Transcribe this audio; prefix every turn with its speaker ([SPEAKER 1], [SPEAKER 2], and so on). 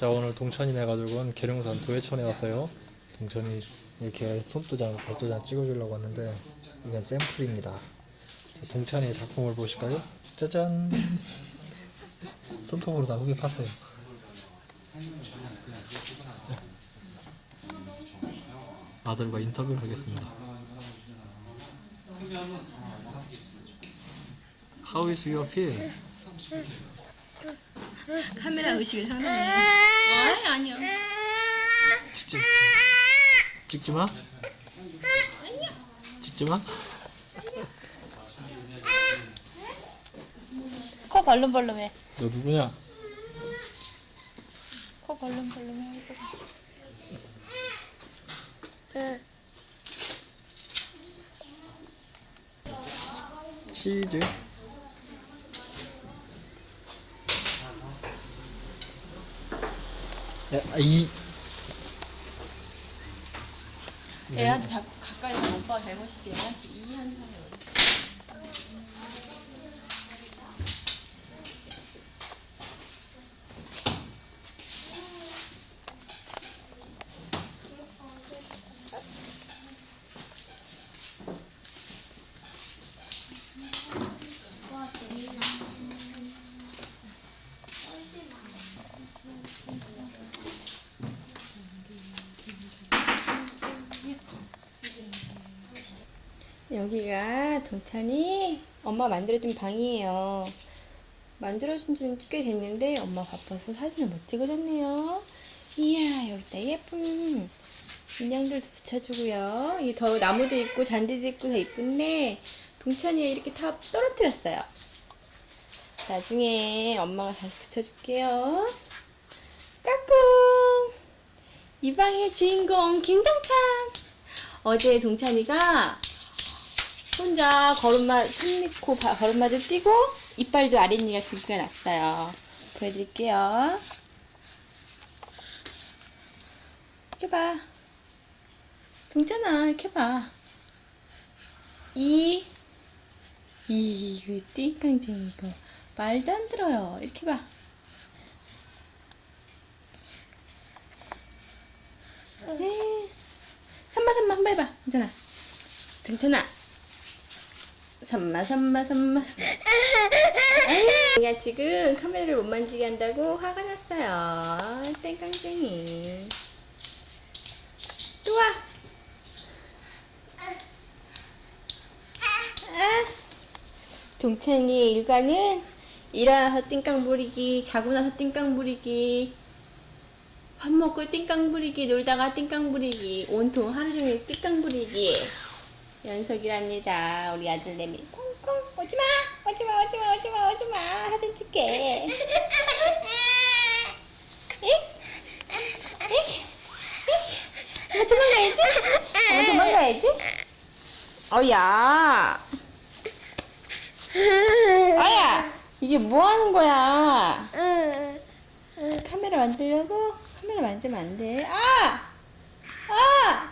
[SPEAKER 1] 자 오늘 동천이네 가족은 계룡산 도해촌에 왔어요. 동천이 이렇게 손도장, 발도장 찍어주려고 왔는데 이건 샘플입니다. 동천이의 작품을 보실까요? 짜잔! 손톱으로 다 후기 팠어요. 아들과 인터뷰를 하겠습니다. How is your feel?
[SPEAKER 2] 카메라 의식을 상당히 아니 아니요
[SPEAKER 1] 찍지 찍지 마. 찍지 마.
[SPEAKER 2] 코 벌름벌름해
[SPEAKER 1] 너 누구냐?
[SPEAKER 2] 코 벌름벌름해
[SPEAKER 1] 치즈. 야, 아, 이.
[SPEAKER 2] 애한테 자꾸 가까이 가면 오빠가 잘못이지 애한테 이해하는 사람 여기가 동찬이 엄마 만들어준 방이에요. 만들어준 지는 꽤 됐는데 엄마 바빠서 사진을 못 찍어줬네요. 이야 여기다 예쁜 인형들도 붙여주고요. 이 더 나무도 있고 잔디도 있고 더 이쁜데 동찬이가 이렇게 다 떨어뜨렸어요. 나중에 엄마가 다시 붙여줄게요. 까꿍! 이 방의 주인공 김동찬! 어제 동찬이가 혼자 걸음마, 바- 걸음마도 뛰고 이빨도 두 개가 났어요. 보여드릴게요. 이렇게 봐. 동찬아, 이렇게 봐. 이, 이, 이거 띵깡쟁이 이거. 말도 안 들어요. 이렇게 봐. 네. 삼마, 삼마, 한번 해봐. 괜찮아. 동찬아. 삼마 삼마 삼마. 아이가 지금 카메라를 못 만지게 한다고 화가 났어요. 땡깡쟁이. 또와. 아. 동찬이의 일과는 일어나서 띵깡 부리기 자고 나서 띵깡 부리기 밥 먹고 띵깡 부리기 놀다가 띵깡 부리기 온통 하루 종일 띵깡 부리기 연속이랍니다. 우리 아들내미 콩콩 오지마 오지마 오지마 오지마 오지마 사진 찍게. 아, 도망가야지. 아, 도망가야지. 어야. 아야 이게 뭐 하는 거야? 카메라 만들려고? 카메라 만지면 안 돼. 아! 아!